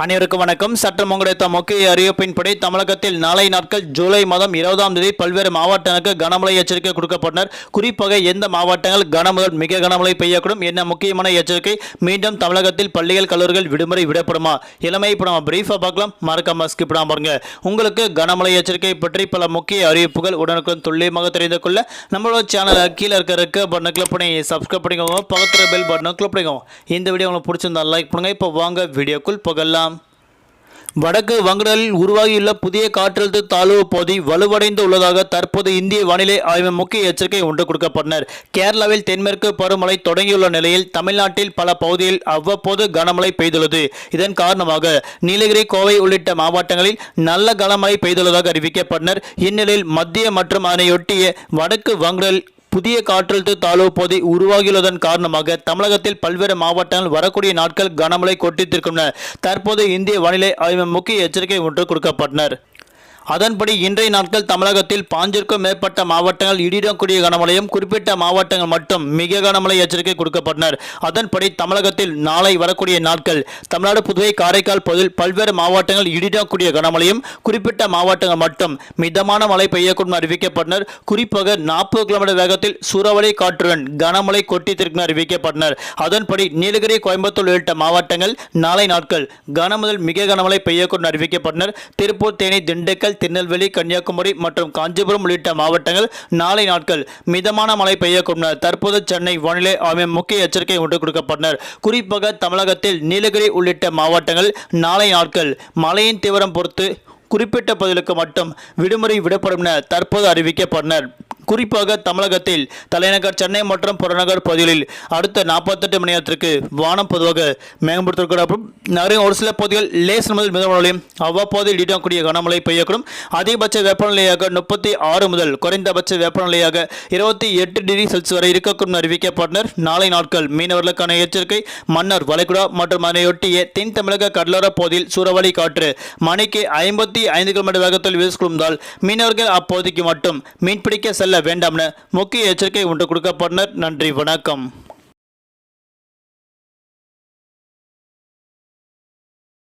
அனைவருக்கும் வணக்கம். சட்டம் முங்கடைத்த முக்கிய அறிவிப்பின்படி தமிழகத்தில் நாளை நாட்கள் ஜூலை மாதம் இருபதாம் தேதி பல்வேறு மாவட்டங்களுக்கு கனமழை எச்சரிக்கை கொடுக்கப்பட்டனர். குறிப்பாக எந்த மாவட்டங்கள் கனமுதல் மிக கனமழை பெய்யக்கூடும் என்ன முக்கியமான எச்சரிக்கை? மீண்டும் தமிழகத்தில் பள்ளிகள் கல்லூரிகள் விடுமுறை விடப்படுமா? இளமை இப்போ நம்ம பிரீஃபாக பார்க்கலாம். மறக்காம ஸ்கிப் பாருங்க. உங்களுக்கு கனமழை எச்சரிக்கை பற்றி பல முக்கிய அறிவிப்புகள் உடனுக்குடன் துல்லியமாக தெரிந்து கொள்ள நம்மளோட சேனலை கீழே இருக்க இருக்க பட்டனை கிளிக் பண்ணி சப்ஸ்கிரைப் பண்ணிக்கோங்க. பக்கத்தில் பெல் பட்டனை கிளிக் பண்ணிக்கோங்க. இந்த வீடியோ உங்களுக்கு பிடிச்சிருந்தா லைக் பண்ணுங்க. இப்போ வாங்க. வீடியோக்குள் புகழலாம் வடக்கு வங்கடலில் உருவாகியுள்ள புதிய காற்றழுத்த தாழ்வு பகுதி வலுவடைந்து உள்ளதாக தற்போது இந்திய வானிலை ஆய்வு முக்கிய எச்சரிக்கை ஒன்று கொடுக்கப்பட்டனர். கேரளாவில் தென்மேற்கு பருவமழை தொடங்கியுள்ள நிலையில் தமிழ்நாட்டில் பல பகுதியில் அவ்வப்போது கனமழை பெய்துள்ளது. இதன் காரணமாக நீலகிரி கோவை உள்ளிட்ட மாவட்டங்களில் நல்ல கனமழை பெய்துள்ளதாக அறிவிக்கப்பட்டனர். இந்நிலையில் மத்திய மற்றும் அதனையொட்டிய வடக்கு வங்கடல் புதிய காற்றழுத்த தாழ்வு பகுதி உருவாகியுள்ளதன் காரணமாக தமிழகத்தில் பல்வேறு மாவட்டங்கள் வரக்கூடிய நாட்கள் கனமழை கொட்டித்திருக்கின்றன. தற்போது இந்திய வானிலை ஆய்வு முக்கிய எச்சரிக்கை ஒன்று கொடுக்கப்பட்டனர். அதன்படி இன்றைய நாட்கள் தமிழகத்தில் பாஞ்சிற்கும் மேற்பட்ட மாவட்டங்கள் இடிடக்கூடிய கனமழையும் குறிப்பிட்ட மாவட்டங்கள் மட்டும் மிக கனமழை எச்சரிக்கை கொடுக்கப்பட்டனர். அதன்படி தமிழகத்தில் நாளை வரக்கூடிய நாட்கள் தமிழ்நாடு புதுவை காரைக்கால் பகுதியில் பல்வேறு மாவட்டங்கள் இடிடக்கூடிய கனமழையும் குறிப்பிட்ட மாவட்டங்கள் மட்டும் மிதமான மழை பெய்யக்கூடும் அறிவிக்கப்பட்டனர். குறிப்பாக நாற்பது கிலோமீட்டர் வேகத்தில் சூறாவளி காற்றுடன் கனமழை கொட்டித்திருக்கும் அறிவிக்கப்பட்டனர். அதன்படி நீலகிரி கோயம்புத்தூர் உள்ளிட்ட மாவட்டங்கள் நாளை நாட்கள் கனமுதல் மிக கனமழை பெய்யக்கூடும் அறிவிக்கப்பட்டனர். திருப்பூர் தேனி திண்டுக்கல் திருநெல்வேலி கன்னியாகுமரி மற்றும் காஞ்சிபுரம் உள்ளிட்ட மாவட்டங்கள் நாளை நாட்கள் மிதமான மழை பெய்யக்கூடும். தற்போது சென்னை வானிலை ஆய்வு முக்கிய எச்சரிக்கை ஒன்று கொடுக்கப்பட்டனர். குறிப்பாக தமிழகத்தில் நீலகிரி உள்ளிட்ட மாவட்டங்கள் நாளை நாட்கள் மழையின் தீவிரம் பொறுத்து குறிப்பிட்ட பகுதிகளுக்கு மட்டும் விடுமுறை விடப்படும் என தற்போது அறிவிக்கப்பட்டனர். குறிப்பாக தமிழகத்தில் தலைநகர் சென்னை மற்றும் புறநகர் பகுதிகளில் அடுத்த நாற்பத்தெட்டு மணி நேரத்திற்கு வானம் பொதுவாக மேம்படுத்தக்கூடும் நகரின் ஒரு சில பகுதிகள் லேஸ் முதல் மிதமழையும் அவ்வப்போது இடிடக்கூடிய கனமழை பெய்யக்கூடும். அதிகபட்ச வெப்பநிலையாக முப்பத்தி ஆறு முதல் குறைந்தபட்ச வெப்பநிலையாக இருபத்தி எட்டு டிகிரி செல்சியஸ் வரை இருக்கக்கூடும் அறிவிக்கப்பட்டனர். நாளை நாட்கள் மீனவர்களுக்கான எச்சரிக்கை மன்னர் வளைகுடா மற்றும் அதனையொட்டிய தென் தமிழக கடலோர பகுதியில் சூறாவளி காற்று மணிக்கு ஐம்பத்தி ஐந்து கிலோமீட்டர் வேகத்தில் வீசிக்கொண்டால் மீனவர்கள் அப்போதைக்கு மட்டும் மீன்பிடிக்க செல்ல வேண்டாம் என முக்கிய எச்சரிக்கை ஒன்று கொடுக்கப்பட்டனர். நன்றி வணக்கம்.